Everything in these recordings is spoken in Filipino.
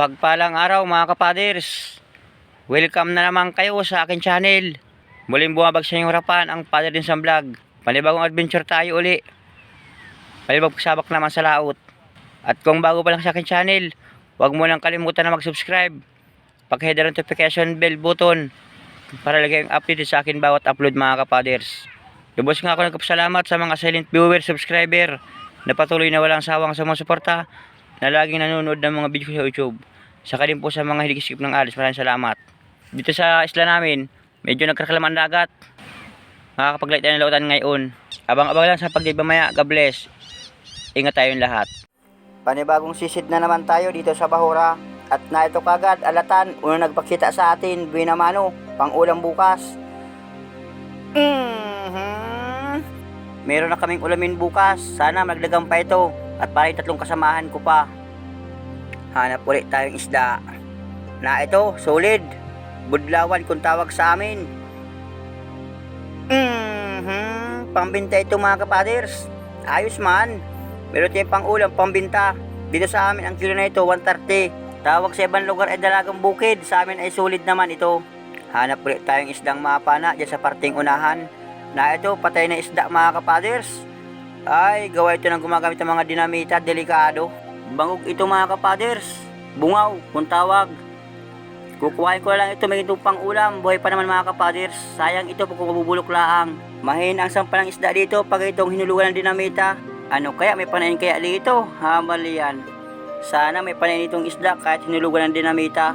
Mapagpalang araw mga kapaders. Welcome na naman kayo sa akin channel. Muling bumabag sa inyong harapan ang Father din sa vlog. Panibagong adventure tayo uli. Palibag sabak naman sa laot. At kung bago pa lang sa akin channel, huwag mo lang kalimutan na mag-subscribe. Pag-hit ang notification bell button para lagi ang update sa akin bawat upload mga kapaders. Lubos nga ako nagpasalamat sa mga silent viewer, subscriber na patuloy na walang sawang sumusuporta na laging nanonood ng mga video ko sa YouTube. Saka din po sa mga hindi skip ng alis, maraming salamat. Dito sa isla namin, medyo nagkakalaman dagat. Makakapag-light tayo ng lautan ngayon. Abang-abang lang sa pagdiba maya. God bless. Ingat tayong lahat. Panibagong sisid na naman tayo dito sa Bahura. At na ito kagad, alatan, unang nagpakita sa atin, Binamano, pang ulam bukas. Mhm. Meron na kaming ulamin bukas. Sana magdagang pa ito. At parang tatlong kasamahan ko pa. Hanap ulit tayong isda. Na ito, solid. Budlawan kung tawag sa amin. Mhm. Pambinta ito mga kapaders. Ayos man. Meron tayong pang ulam, pambinta. Dito sa amin, ang kilo na ito, 130. Tawag sa ibang lugar ay dalagang bukid. Sa amin ay solid naman ito. Hanap ulit tayong isdang mapana dyan sa parting unahan. Na ito, patay na isda mga kapaders. Ay, gawa ito ng gumagamit ng mga dinamita, delikado. Bangog ito mga kapaders. Bungaw, kung tawag. Kukuhain ko lang ito, may pang ulam. Buhay pa naman mga kapaders. Sayang ito kung mabubulok laang. Mahin ang sampalang isda dito pag itong hinulugan ng dinamita. Ano kaya, may panain kaya dito? Hamal yan. Sana may panain itong isda kahit hinulugan ng dinamita.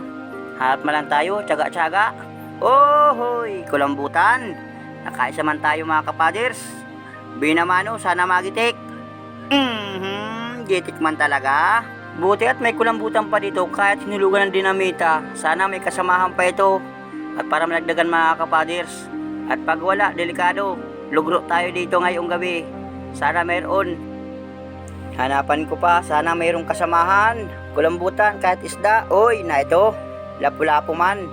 Hanap man lang tayo, tsaga-tsaga. Oh, hoy, kulambutan. Nakaisa man tayo mga kapaders. Binamano, sana magitik. Mhm, gitik man talaga. Buti at may kulambutan pa dito kahit hinulugan ng dinamita. Sana may kasamahan pa ito. At para malagdagan mga kapaders. At pag wala, delikado. Lugro tayo dito ngayong gabi. Sana mayroon. Hanapan ko pa, sana mayroong kasamahan. Kulambutan kahit isda. Oy, na ito. Lapu-lapu man.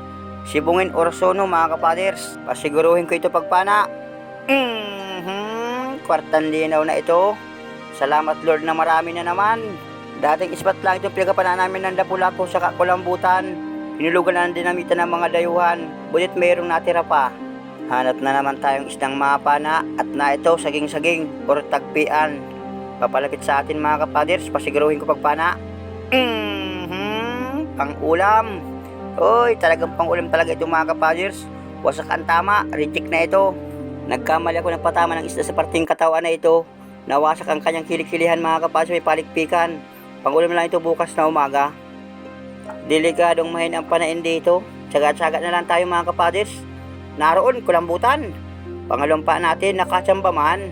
Sibungin orsono mga kapaders. Pasiguruhin ko ito pagpana. Mhm, kwartan linaw na ito. Salamat Lord na marami na naman. Dating ispat lang ito pinagapanan namin ng lapu-lapu sa kakulambutan. Hinulugan na ng dinamita ng mga dayuhan. Bulit mayroong natira pa. Hanap na naman tayong isdang mapana at na ito saging-saging or tagpian. Papalapit sa atin mga kapaders, pasiguruhin ko pagpana. Mhm, pang ulam. Oy, talagang pang ulam talaga ito mga kapaders. Wasak ang tama, reject na ito. Nagkamali ako ng patama ng isda sa parting katawan na ito. Nawasak ang kanyang kilikilihan mga kapaders, may palikpikan. Pangulam lang ito bukas na umaga. Delikadong mahin ang panain dito. Tsaga-tsaga na lang tayo mga kapaders. Naroon, kulambutan. Pangalumpa natin, nakatsamba man.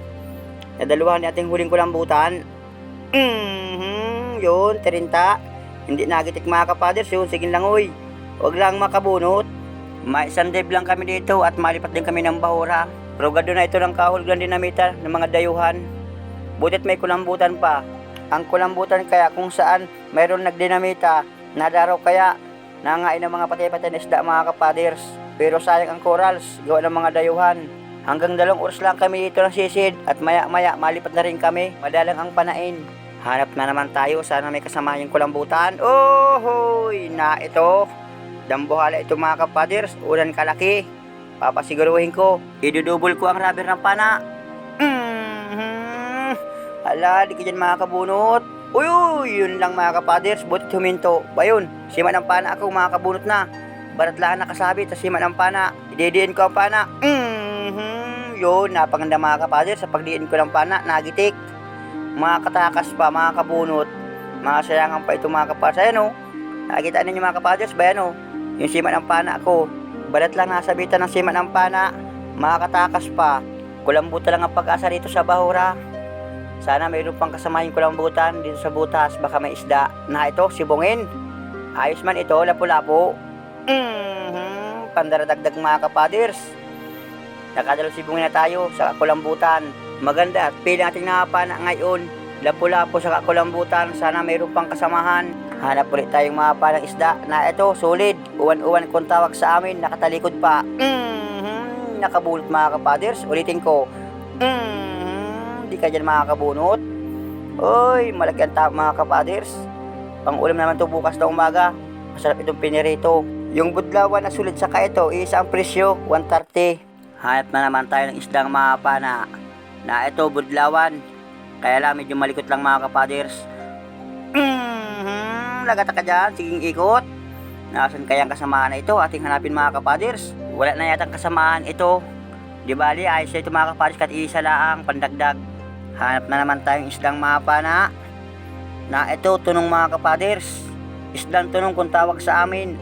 Nadalawahan ni ating huling kulambutan. Mhm, yun, 30. Hindi nagitik mga kapaders yun, sige lang uy. Huwag lang makabunot. May isang dive lang kami dito at malipat din kami ng bahura. Pero na ito ng kahulgan dinamita ng mga dayuhan. Butit may kulambutan pa. Ang kulambutan kaya kung saan mayroon nagdinamita, nadaraw kaya nangain ng mga patay-patay na isda mga kapaders. Pero sayang ang corals, gawa ng mga dayuhan. Hanggang dalawang oras lang kami dito ng sisid at maya-maya malipat na rin kami. Madalang ang panain. Hanap na naman tayo, sana may kasama yung kulambutan. Oh, hoy, na ito. Dambuhala ito mga kapaders, ulan kalaki. Papasiguruhin ko, idudubol ko ang rubber ng pana. Ala, di ka dyan mga kabunot. Uy, uy, yun lang mga kapaders, butit huminto. Bayun, sima ng pana ako mga kabunot na. Barat lang nakasabit sa sima ng pana. Ididiin ko ang pana. Mhm. Yun, napaganda mga kapaders, sa pagdiin ko ng pana, nagitik. Mga katakas pa, mga kabunot. Mga sayangan pa ito mga kapaders. Ayan o, nakikita ninyo mga kapaders, bayan o. Yung sima ng pana ko. Balat lang nasabitan ng sima ng pana. Mga katakas pa. Kulambutan lang ang pag-asa dito sa Bahura. Sana mayroon pang kasama yung kulambutan dito sa butas. Baka may isda na ito, sibungin. Ayos man ito, lapu-lapu. Mhm, pandaradagdag mga kapaders. Nakadalo sibungin na tayo sa kulambutan. Maganda at pili natin nakapana ngayon. Lapu-lapu sa kulambutan. Sana mayroon pang kasamahan. Hanap ulit tayong mga palang isda na ito, solid. Uwan-uwan kung tawag sa amin, nakatalikod pa. Mhm, nakabulot mga kapaders. Ulitin ko. Mhm, di ka dyan makakabunot. Uy, malaki ang tao mga kapaders. Pang ulam naman to bukas na umaga. Masarap itong pinirito. Yung budlawan na sulit sa ito, isa ang presyo, 130. Hanap na naman tayo ng isdang mapana na ito, budlawan. Kaya lang, medyo malikot lang mga kapaders. Mhm, lagata ka dyan, siging ikot. Nasaan kaya ang kasamaan na ito? Ating hanapin mga kapaders. Wala na yatang kasamaan ito. Di bali, ayos na ito mga kapaders, kat isa lang, pandagdag. Hanap na naman tayong isdang mapana na ito, tunong mga kapaders. Isdang tunong kung tawag sa amin.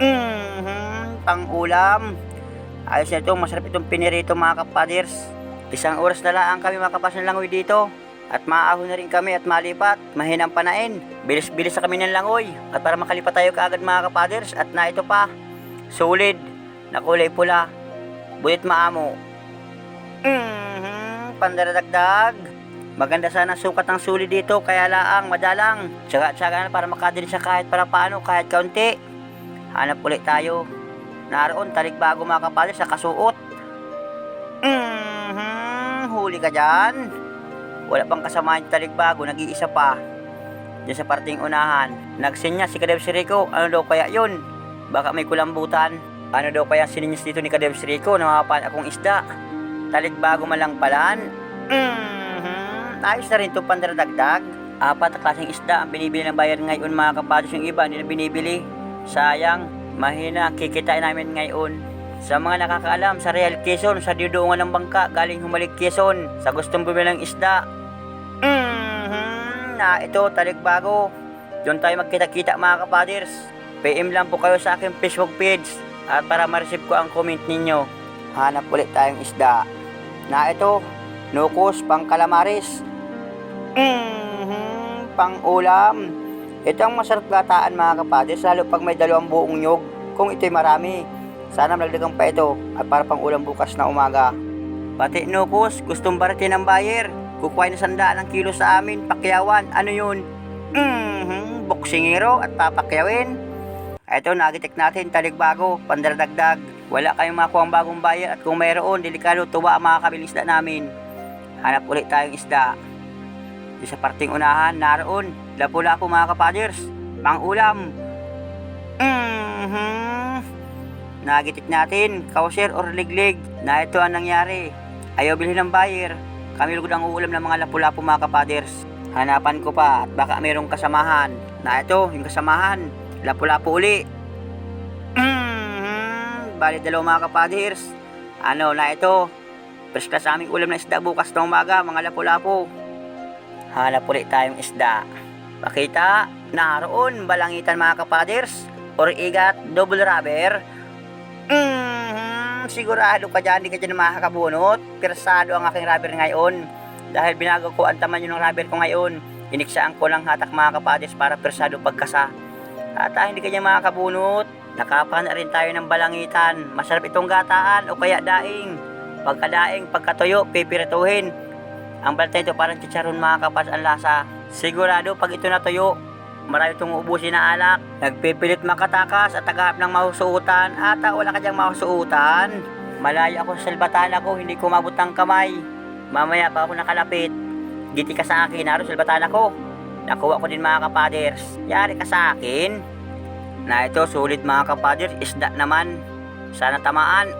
Mhm, pang ulam. Ayos na ito, masarap itong pinirito mga kapaders. Isang oras na lang kami makapas ng langoy dito. At maahon na rin kami at malipat. Mahinang panain. Bilis-bilis na kami ng langoy. At para makalipat tayo kaagad mga kapaders. At na ito pa. Solid. Na kulay pula. Bulit maamo. Mhm, pandaradagdag. Maganda sana sukat ng sulit dito, kaya laang, madalang. Tsaga-tsaga na para makadali siya kahit para paano, kahit kaunti. Hanap ulit tayo. Naroon, talig bago mga kapalis sa kasuot. Mhm, huli ka dyan. Wala pang kasama yung talig bago, nag-iisa pa. Diyan sa parting unahan. Nagsinya si Kadev Rico, ano daw kaya yun? Baka may kulambutan. Ano daw kaya sininyas dito ni Kadev Rico na mapapan akong isda? Talig bago man lang palan. Mhm, ayos na rin ito pandaradagdag. Apat na klaseng isda ang binibili ng bayan ngayon mga kapados yung iba nila binibili. Sayang, mahina ang kikitain namin ngayon. Sa mga nakakaalam, sa Real Quezon, sa didoongan ng bangka, galing humalik Quezon, sa gustong bumili ng isda. Mhm, na ito, taligbago. Doon tayo magkita-kita mga kapaders. PM lang po kayo sa aking Facebook page at para ma-receive ko ang comment ninyo. Hanap ulit tayong isda. Na ito, nukos pang kalamaris. Mhm, pang ulam. Ito ang masarap gataan mga kapaders, lalo pag may dalawang buong nyog. Kung ito'y marami, sana malagdagan pa ito at para pang ulam bukas na umaga. Pati nukos, gustong baratin ng buyer. Kukuha na sandaan ang kilo sa amin, pakyawan. Ano yun? Mhm, boksingero at papakyawin. Ito, nagitik natin, taligbago, pandaradagdag. Wala kayong makuha ang bagong buyer at kung mayroon, delikado, tuwa ang mga kabiling isda namin. Hanap ulit tayong isda. Di sa parting unahan, naroon, lapu-lapu mga kapaders, pang ulam. Mhm. Nagitik natin, kausir or liglig, na ito ang nangyari. Ayaw bilhin ng buyer. Kami lugod ang uulam ng mga lapu-lapu mga kapaders. Hanapan ko pa at baka mayroong kasamahan. Na ito, yung kasamahan, lapu-lapu uli. Bali dalawa mga kapaders. Ano na ito? First class aming ulam na isda bukas ng umaga, mga lapu-lapu. Hanap ulit tayong isda. Pakita, naroon balangitan mga kapaders or igat double rubber. Mhm, sigurado ka dyan, di ka dyan makakabunot. Persado ang aking rubber ngayon. Dahil binago ko ang taman yun ng rubber ko ngayon. Iniksaan ko lang hatak mga kapaders para persado pagkasa. At ah, hindi ka dyan makakabunot. Nakapa na rin tayo ng balangitan. Masarap itong gataan o kaya daing. Pagkadaing, pagkatuyo, pipirituhin. Ang balta ito parang chicharon mga kapas ang lasa. Sigurado pag ito natuyo, marami itong uubusin na alak. Nagpipilit makatakas at tagahap ng mahusuutan. Ata wala ka diyang mahusuutan. Malayo ako sa salbatan ako, hindi ko mabot ng kamay. Mamaya pa ako nakalapit. Giti ka sa akin, naroon salbatan ako. Nakuha ko din mga kapaders. Yari ka sa akin. Na ito, sulit mga kapaders, isda naman. Sana tamaan.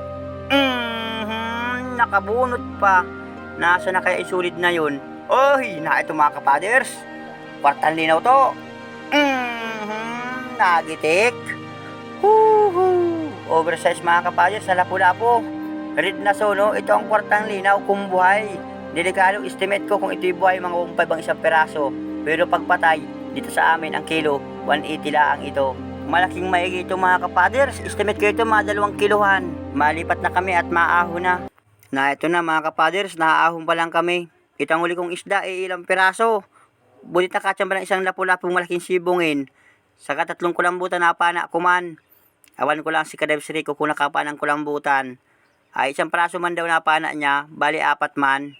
Mhm, nakabunot pa. Nasa na kaya isulit na yun? Oy, na ito mga kapaders. Kwartan linaw to. Mhm, nagitik. Huhu. Oversize mga kapaders sa lapu-lapu. Red na sono, ito ang kwartang linaw kung buhay. Delikado estimate ko kung ito'y buhay mga umpay bang isang peraso. Pero pagpatay, dito sa amin ang kilo, 180 lang ito. Malaking maigi ito mga kapaders. Estimate ko ito mga dalawang kiluhan. Malipat na kami at maaho na. Na ito na mga kapaders, naaahon pa lang kami. Ito ang huli kong isda, eh, ilang piraso. Bulit na katsamba ng isang lapu-lapong malaking sibungin. Sa katatlong kulambutan na pana kuman. Awan ko lang si Kadev Rico kung nakapa ng kulambutan. Ay isang praso man daw na pana niya, bali apat man.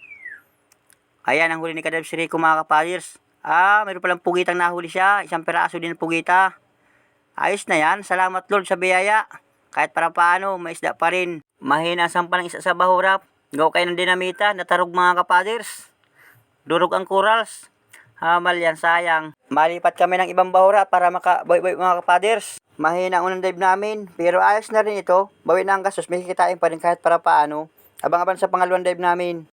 Ayan ang huli ni Kadev Rico mga kapaders. Ah, mayroon palang pugitang nahuli siya. Isang piraso din pugita. Ayos na yan. Salamat Lord sa biyaya. Kahit para paano, may isda pa rin. Mahina sampa ng isa sa bahurap. Gaw kayo ng dinamita, natarog mga kapaders. Durog ang corals. Hamal yan, sayang. Malipat kami ng ibang bahura para maka boy boy mga kapaders. Mahina ang unang dive namin, pero ayos na rin ito. Bawi na ang gastos, may kikitain pa rin kahit para paano. Abang-abang sa pangalawang dive namin.